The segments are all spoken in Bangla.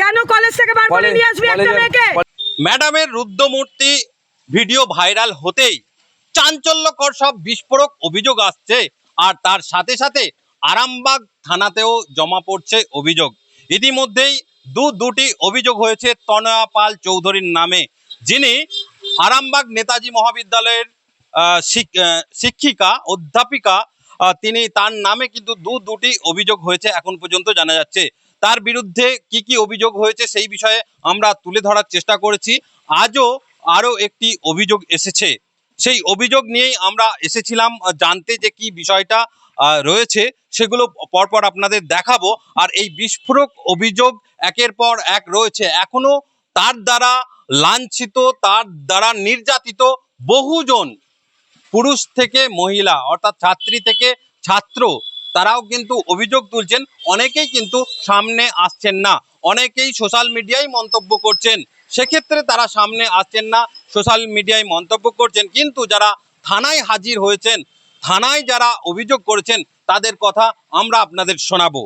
কেন কলেজ থেকে বার করে নিয়ে আসবি একটা মেয়েকে? ম্যাডামের রুদ্রমূর্তি ভিডিও ভাইরাল হতেই চাঞ্চল্যকর সব বিস্ফোরক অভিযোগ আসছে আর তার সাথে সাথে আরামবাগ থানাতেও জমা পড়ছে অভিযোগ। ইতিমধ্যেই দু দুটি অভিযোগ হয়েছে তনয়া পাল চৌধুরীর নামে যিনি আরামবাগ নেতাজি মহাবিদ্যালয়ের আহ, শিক্ষিকা অধ্যাপিকা তিনি তার নামে কিন্তু দু দুটি অভিযোগ হয়েছে এখন পর্যন্ত জানা যাচ্ছে। তার বিরুদ্ধে কি কি অভিযোগ হয়েছে সেই বিষয়ে আমরা তুলে ধরার চেষ্টা করেছি। আজও আরও একটি অভিযোগ এসেছে। সেই অভিযোগ নিয়েই আমরা এসেছিলাম, জানতে যে কি বিষয়টা রয়েছে, সেগুলো পরপর আপনাদের দেখাবো। আর এই বিস্ফোরক অভিযোগ একের পর এক রয়েছে। এখনও তার দ্বারা লাঞ্ছিত, তার দ্বারা নির্যাতিত বহুজন পুরুষ থেকে মহিলা, অর্থাৎ ছাত্রী থেকে ছাত্র তারাও কিন্তু অভিযোগ তুলছেন, অনেকেই কিন্তু সামনে আসছেন না। অনেকেই সোশ্যাল মিডিয়ায় মন্তব্য করছেন। সেক্ষেত্রে তারা সামনে আসছেন না সোশ্যাল মিডিয়ায় মন্তব্য করছেন। কিন্তু যারা থানায় হাজির হয়েছেন, থানায় যারা অভিযোগ করেছেন, তাদের কথা আমরা আপনাদের শোনাবো।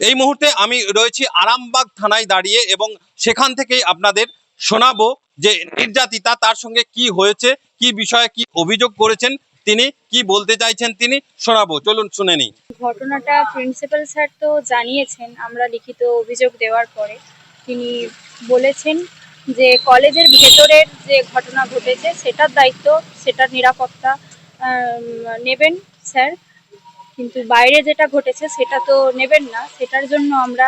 এই মুহূর্তে আমি রয়েছি আরামবাগ থানায় দাঁড়িয়ে এবং সেখান থেকেই আপনাদের শোনাবো যে নির্যাতিতা তার সঙ্গে কি হয়েছে, কি বিষয়ে কি অভিযোগ করেছেন তিনি? কি বলতে চাইছেন তিনি? শোনাবো, চলুন শুনে নিই। ঘটনাটা প্রিন্সিপাল স্যার তো জানিয়েছেন, আমরা লিখিত অভিযোগ দেওয়ার পরে। তিনি বলেছেন যে কলেজের ভেতরের যে ঘটনা ঘটেছে, সেটার দায়িত্ব, সেটার নিরাপত্তা নেবেন স্যার। কিন্তু বাইরে যেটা ঘটেছে, সেটা তো নেবেন না। সেটার জন্য আমরা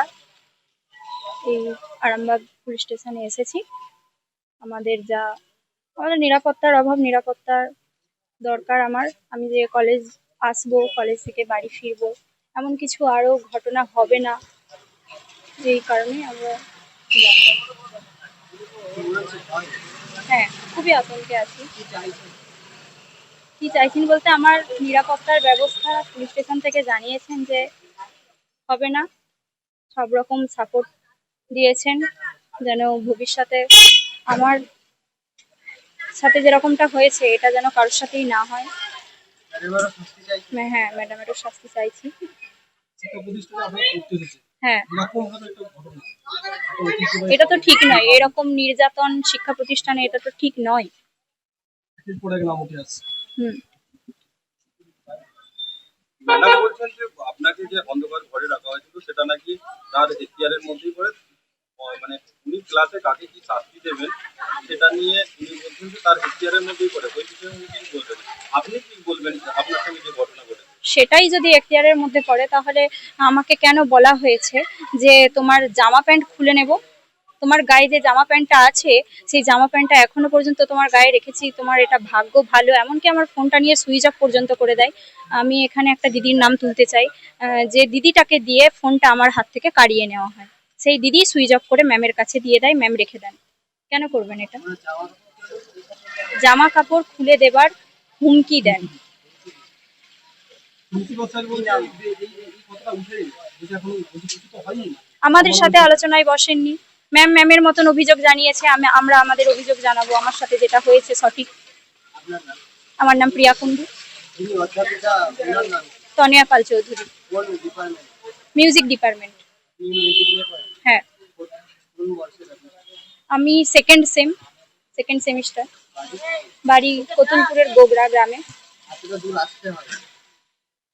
এই আরামবাগ পুলিশ স্টেশনে এসেছি। আমাদের যা, আমাদের নিরাপত্তার অভাব, নিরাপত্তার দরকার আমার। আমি যে কলেজ আসব কলেজ থেকে বাড়ি ফিরবো, এমন কিছু আরও ঘটনা হবে না এই কারণে আমরা হ্যাঁ খুবই আতঙ্কে আছি। কি চাইছেন বলতে, আমার নিরাপত্তার ব্যবস্থা পুলিশ স্টেশন থেকে জানিয়েছেন যে হবে না। সব রকম সাপোর্ট দিয়েছেন, যেন ভবিষ্যতে আমার সাথে যেরকমটা হয়েছে এটা যেন কারোর সাথেই না হয়। হ্যাঁ, হ্যাঁ ম্যাডামেরও শাস্তি চাইছি। হ্যাঁ। এটা তো ঠিক নয়। এরকম নির্যাতন শিক্ষা প্রতিষ্ঠানে এটা তো ঠিক নয়। হুম। ম্যাডাম বলছেন যে আপনাকে যে অন্ধকার ঘরে রাখা হয়েছিল সেটা নাকি তার এখতিয়ারের মধ্যেই পড়ে আহ, মানে উনি ক্লাসে কাকে কি শাস্তি দেবেন সেটা নিয়ে উনি বলছেন যে তার এখতিয়ারের মধ্যেই পড়ে ওই বিষয়ে উনি কি বলবেন আপনি কি বলবেন আপনার সঙ্গে যে ঘটনা ঘটেছে সেটাই যদি এখতিয়ারের মধ্যে পড়ে, তাহলে আমাকে কেন বলা হয়েছে যে তোমার জামা প্যান্ট খুলে নেব? তোমার গায়ে যে জামা প্যান্টটা আছে, সেই জামা প্যান্টটা এখনও পর্যন্ত তোমার গায়ে রেখেছি, তোমার এটা ভাগ্য ভালো। এমনকি আমার ফোনটা নিয়ে সুইচ অফ পর্যন্ত করে দেয়। আমি এখানে একটা দিদির নাম তুলতে চাই। যে দিদিটাকে দিয়ে ফোনটা আমার হাত থেকে কাড়িয়ে নেওয়া হয়, সেই দিদি সুইচ অফ করে ম্যামের কাছে দিয়ে দেয়, ম্যাম রেখে দেন। কেন করবেন এটা? জামা কাপড় খুলে দেবার হুমকি দেন। আমাদের সাথে আলোচনায় বসেননি। ম্যাম ম্যামের মতন অভিযোগ জানিয়েছে আমি আমরা আমাদের অভিযোগ জানাব আমার সাথে যেটা হয়েছে সঠিক। আমার নাম প্রিয়া কুন্ডু তনিয়া পাল চৌধুরী। Music department. হ্যাঁ। আমি সেকেন্ড সেম সেকেন্ড সেমিস্টার বাড়ি কতুলপুরের গোগরা গ্রামে।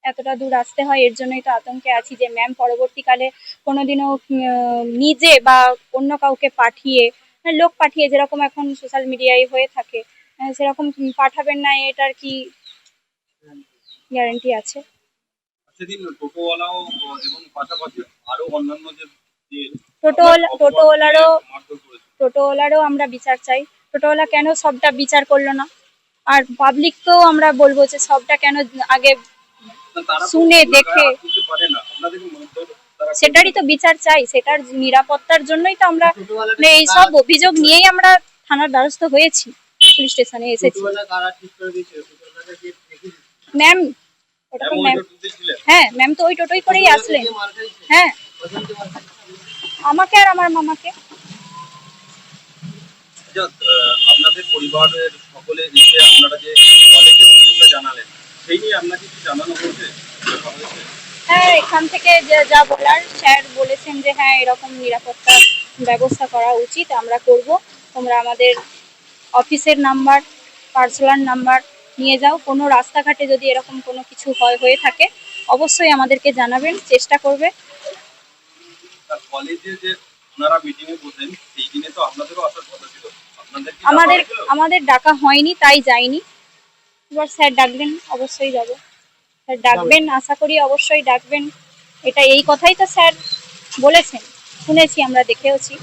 এতটা দূর আসতে হয় এর জন্যই তো আতঙ্কে আছি যে ম্যাম পরবর্তীকালে কোনোদিনও নিজে বা অন্য কাউকে পাঠিয়ে মানে লোক পাঠিয়ে যেরকম এখন সোশ্যাল মিডিয়ায় হয়ে থাকে সেরকম পাঠাবেন না এটার কি গ্যারান্টি আছে? সেদিন টোটোওয়ালাও এবং পাশাপাশি আরও অন্যান্য যে টোটোওয়ালা টোটোওয়ালারও টোটোওয়ালারও আমরা বিচার চাই। টোটোওয়ালা কেন সবটা বিচার করল না? আর পাবলিককেও আমরা বলব যে সবটা কেন আগে শুনে দেখে। সেটারই তো বিচার চাই সেটার নিরাপত্তার জন্যই তো আমরা মানে এইসব অভিযোগ নিয়েই আমরা থানার দ্বারস্থ হয়েছি পুলিশ স্টেশনে এসেছি। ম্যাম ওটা তো ম্যাম হ্যাঁ ম্যাম তো ওই টোটোই করেই আসলেন। হ্যাঁ। আমাকে আর আমার মামাকে। আচ্ছা, আপনাদের পরিবারের সকলে আপনারা যে কলেজে অভিযোগটা জানালেন সেই নিয়ে আপনাকে কি জানানো হয়েছে? হ্যাঁ এখান থেকে যা যা বলার স্যার বলেছেন যে হ্যাঁ এরকম নিরাপত্তা ব্যবস্থা করা উচিত আমরা করব। তোমরা আমাদের অফিসের নাম্বার পার্সোনাল নাম্বার নিয়ে যাও। কোনো রাস্তাঘাটে যদি এরকম কোনো কিছু হয় হয়ে থাকে অবশ্যই আমাদেরকে জানাবেন চেষ্টা করবে। কলেজে যে ওনারা মিটিং এ বসেন সেই দিনে তো আপনাদেরও আসার কথা ছিল। আমাদের আমাদের ডাকা হয়নি তাই যাইনি এবার স্যার ডাকবেন অবশ্যই যাব। স্যার ডাকবেন আশা করি অবশ্যই ডাকবেন। এটা এই কথাই তো স্যার বলেছেন শুনেছি আমরা দেখেওছি।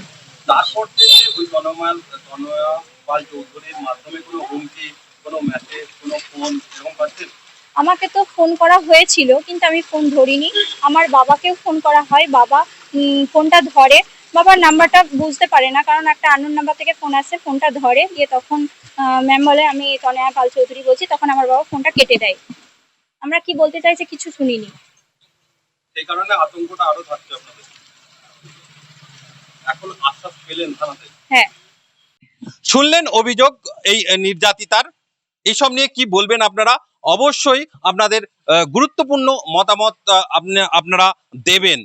তারপর থেকে ওই তনমাল তনয়া পাল চৌধুরীর মাধ্যমে কোনো হুমকি কোনো মেসেজ কোনো ফোন এরকম পাচ্ছেন? আমাকে তো ফোন করা হয়েছিল কিন্তু আমি ফোন ধরিনি। আমার বাবাকেও ফোন করা হয়। বাবা ফোনটা ধরে। বাবার নাম্বারটা বুঝতে পারে না কারণ একটা আননোন নাম্বার থেকে ফোন আসে ফোনটা ধরে দিয়ে তখন ম্যাম বলে আমি তনয়া পাল চৌধুরী বলছি। তখন আমার বাবা ফোনটা কেটে দেয়। আমরা কি বলতে চাইছে কিছু শুনিনি। সেই কারণে আতঙ্কটা আরও থাকছে আপনাদের। এখন আশ্বাস পেলেন থানাতে। হ্যাঁ। শুনলেন অভিযোগ এই নির্যাতিতার। এইসব নিয়ে কি বলবেন আপনারা? অবশ্যই আপনাদের গুরুত্বপূর্ণ মতামত আপনারা দেবেন।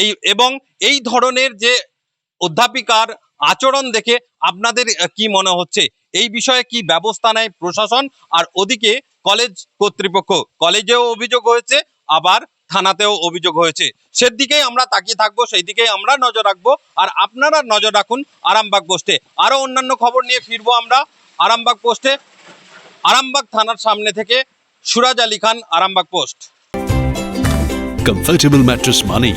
এই, এবং এই ধরনের যে অধ্যাপিকার আচরণ দেখে আপনাদের কি মনে হচ্ছে? এই বিষয়ে কি ব্যবস্থা নেয় প্রশাসন? আর ওদিকে কলেজ কর্তৃপক্ষ, কলেজেও অভিযোগ হয়েছে, আবার থানাতেও অভিযোগ হয়েছে। সেদিকেই আমরা তাকিয়ে থাকব সেই দিকেই আমরা নজর রাখব। আর আপনারা নজর রাখুন আরামবাগ পোস্টে। আরও অন্যান্য খবর নিয়ে ফিরবো আমরা আরামবাগ পোস্টে। আরামবাগ থানার সামনে থেকে Suraj Ali Khan, Arambagh post. Comfortable mattress মানেই